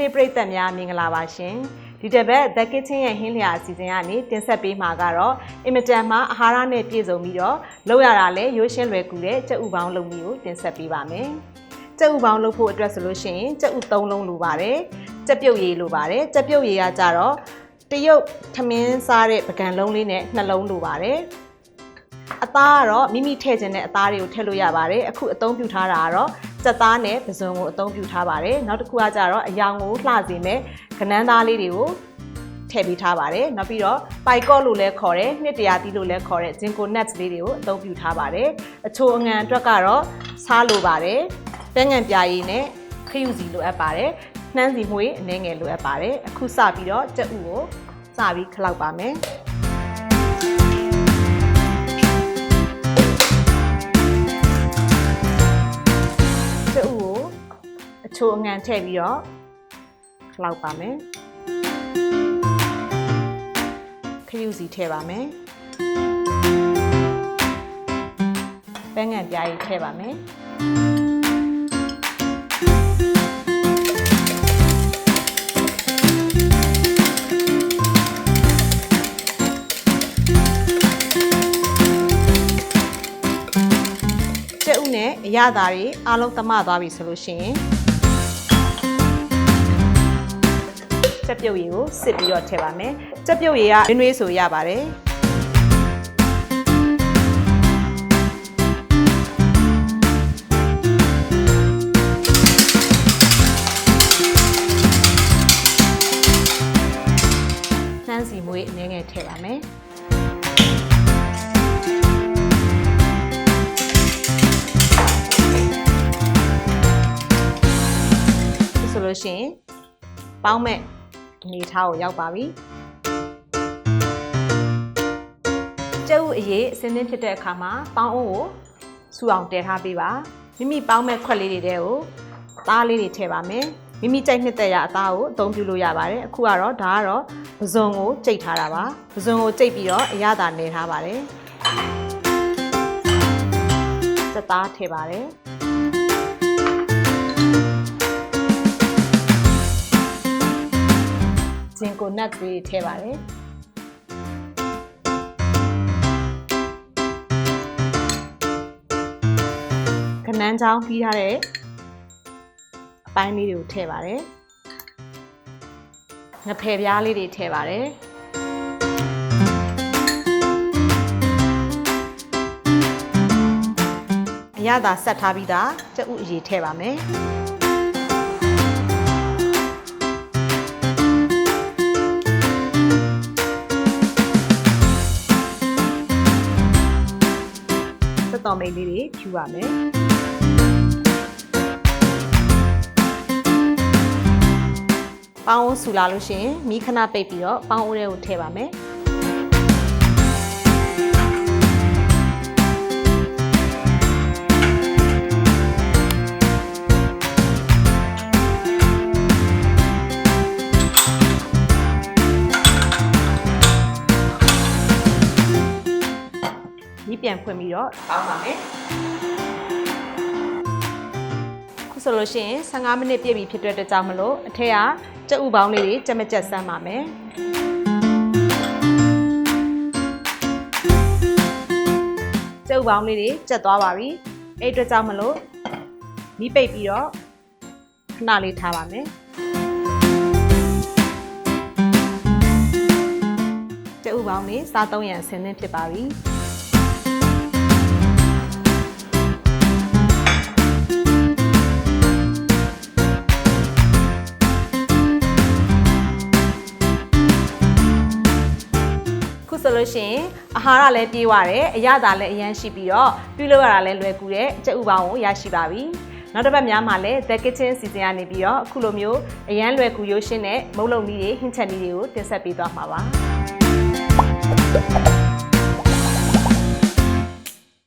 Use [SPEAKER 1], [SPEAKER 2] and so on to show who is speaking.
[SPEAKER 1] Sunday ပရိသတ်များမင်္ဂလာပါရှင်ဒီတစ်ပတ် The Kitchen ရဲ့ဟင်းလျာအစီအစဉ်ကနေတင်ဆက်ပေးမှာကတော့အင်မတန်မှအာဟာရနဲ့ပြည့်စုံပြီးတော့လုပ်ရတာလည်းရိုးရှင်းလွယ်ကူတဲ့ကြက်ဥပေါင်းလုပ်မျိုးကိုတင်ဆက်ပေးပါမယ်ကြက်ဥပေါင်းလုပ်ဖို့အတွက်ဆိုလို့ရှိရင်ကြက်ဥ၃လုံးလိုပါတယ်ကြက်ပြုတ်ရည်လိုပါတယ်ကြက်ပြုတ်ရည်ကကြတော့တရုတ်ထမင်းစားတဲ့ပကံလုံးလေးနဲ့နှလုံးလိုပါတယ်အသားကတော့မိမိထည့်ခြင်းတဲ့အသားတွေကိုထည့်လို့ရပါတယ်အခုအသုံးပြုထားတာကတော့ စက်သားနဲ့ပဇွန်ကိုအသုံးပြုထားပါတယ်နောက်တစ်ခုကကြတော့အယောင်ကိုလှစေမဲ့ကနန်းသားလေးတွေကိုထည့်ပေးထားပါတယ်နောက်ပြီးတော့ပိုက်ကော့လို့လည်းခေါ်တယ်နှစ်တရာတီးလို့လည်းခေါ်တဲ့ဂျင်ကိုနက်စ်လေးတွေကိုအသုံးပြုထားပါတယ်အချိုအငံအတွက်ကတော့စားလိုပါတယ်ပဲငံပြာရည်နဲ့ခရုစီလိုအပ်ပါတယ်နှမ်းစီမွှေးအနှဲငယ်လိုအပ်ပါတယ်အခုစပြီးတော့ကြက်ဥကိုစပြီးခလောက်ပါမယ် ချိုအငံထည့်ပြီးတော့ခလောက်ပါမယ်ခရုစီထည့်ပါမယ်ပန်းငံပြားကြီးထည့်ပါမယ်ကျုပ်နဲ့အရသာတွေအားလုံးသမသွားပြီဆိုလို့ရှိရင် ချက်ပြုတ်ရည်ကိုစစ်ပြီးတော့ထည့်ပါမယ်ချက်ပြုတ်ရည်ကနွေးနွေးဆိုရပါတယ်နှမ်းစီမွေးအနည်းငယ်ထည့်ပါမယ်ဆိုလို့ရှိရင်ပေါင်းမဲ့ အနေထားကိုရောက်ပါပြီကျုပ်အရေးအစင်းသင်းဖြစ်တဲ့အခါမှာပေါင်းအိုးကိုစူအောင်တည်ထားပေးပါမိမိပေါင်းမဲ့ခွက်လေးတွေတဲကိုသားလေးတွေထည့်ပါမယ်မိမိကြိုက်နှစ်သက်ရအသားကိုအသုံးပြုလို့ရပါတယ်အခုကတော့ဒါကတော့ပဇွန်ကိုကြိတ်ထားတာပါပဇွန်ကိုကြိတ်ပြီးတော့အရသာနေထားပါတယ်စက်သားထည့်ပါတယ် ဂျင်ကိုနတ်တွေထည့်ပါတယ်ခနန်းချောင်းပြီးထားတဲ့အပိုင်းလေးတွေကိုထည့်ပါတယ်ငဖယ်ပြားလေးတွေထည့်ပါတယ်အရသာဆက်ထားပြီးသားကြက်ဥအရေးထည့်ပါမယ် မိတ်လေးတွေဖြူပါမယ်ပေါင်းအိုးဆူလာလို့ရှိရင်မီးခဏပိတ်ပြီးတော့ပေါင်းအိုးတွေကိုထည့်ပါမယ် မီးပြန်ဖွင့်ပြီးတော့ပေါင်းပါမယ်ခုဆိုလို့ရှိရင်15မိနစ်ပြည့်ပြီဖြစ်တဲ့အတွက်ကြောင့်မလို့အထက်ကကြက်ဥပေါင်းလေးတွေကြက်မကြက်ဆန်းပါမယ်ကြက်ဥပေါင်းလေးတွေကြက်သွားပါပြီအဲ့အတွက်ကြောင့်မလို့မီးပိတ်ပြီးတော့ခဏလေးထားပါမယ်ကြက်ဥပေါင်းလေးစားသုံးရန်အဆင်သင့်ဖြစ်ပါပြီ လို့ရှိရင်အာဟာရလည်းပြေးသွားတယ်အရသာလည်းအရန်ရှိပြီးတော့ပြုလုပ်ရတာလည်းလွယ်ကူတဲ့ကြက်ဥပေါင်းကိုရရှိပါပြီနောက်တစ်ပတ်များမှာလည်း The Kitchen စီစဉ်ကနေပြီးတော့အခုလိုမျိုးအရန်လွယ်ကူရိုးရှင်းတဲ့မုတ်လုံနည်းတွေဟင်းချက်နည်းတွေကိုတင်ဆက်ပေးသွားမှာပါ